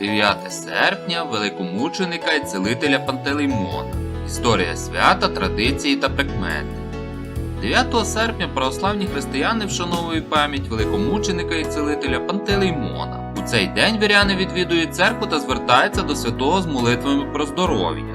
9 серпня великомученика і целителя Пантелеймона. Історія свята, традиції та прикмети. 9 серпня православні християни вшановують пам'ять великомученика і целителя Пантелеймона. У цей день віряни відвідують церкву та звертаються до святого з молитвами про здоров'я.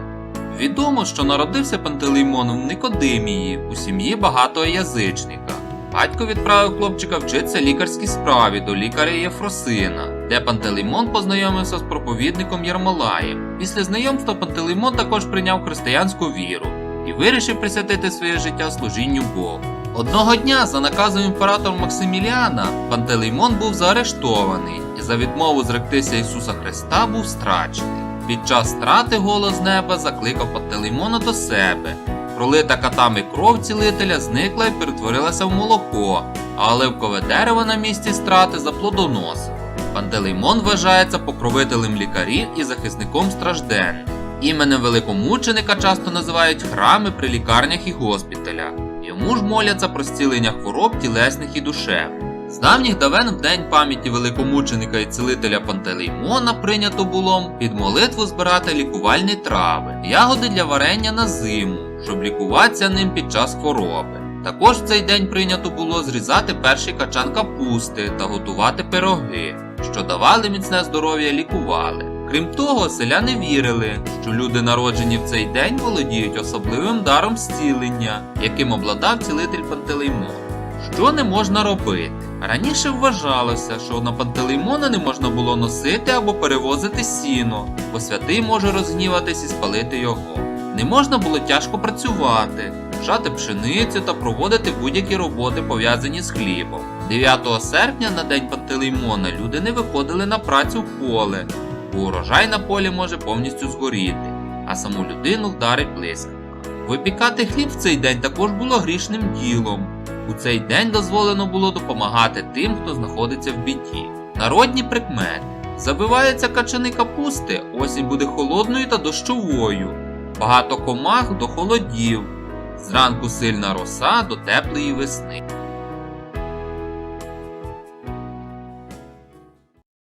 Відомо, що народився Пантелеймон в Никодимії у сім'ї багатого язичника. Батько відправив хлопчика вчитися лікарській справі до лікаря Єфросина, де Пантелеймон познайомився з проповідником Єрмолаєм. Після знайомства Пантелеймон також прийняв християнську віру і вирішив присвятити своє життя служінню Богу. Одного дня, за наказом імператора Максиміліана, Пантелеймон був заарештований і за відмову зректися Ісуса Христа був страчений. Під час страти голос неба закликав Пантелеймона до себе. Пролита катами кров цілителя зникла і перетворилася в молоко, а оливкове дерево на місці страти заплодоносило. Пантелеймон вважається покровителем лікарів і захисником стражденних. Іменем великомученика часто називають храми при лікарнях і госпіталях. Йому ж моляться про зцілення хвороб тілесних і душевних. З давніх давен в день пам'яті великомученика і цілителя Пантелеймона прийнято було під молитву збирати лікувальні трави, ягоди для варення на зиму, щоб лікуватися ним під час хвороби. Також в цей день прийнято було зрізати перший качан капусти та готувати пироги, що давали міцне здоров'я лікували. Крім того, селяни вірили, що люди, народжені в цей день, володіють особливим даром зцілення, яким обладав цілитель Пантелеймон. Що не можна робити? Раніше вважалося, що на Пантелеймона не можна було носити або перевозити сіно, бо святий може розгніватись і спалити його. Не можна було тяжко працювати, жати пшеницю та проводити будь-які роботи, пов'язані з хлібом. 9 серпня на день Пантелеймона люди не виходили на працю в поле, бо урожай на полі може повністю згоріти, а саму людину вдарить блискавка. Випікати хліб в цей день також було грішним ділом. У цей день дозволено було допомагати тим, хто знаходиться в біді. Народні прикмети. Забиваються качани капусти, осінь буде холодною та дощовою. Багато комах до холодів. Зранку сильна роса до теплої весни.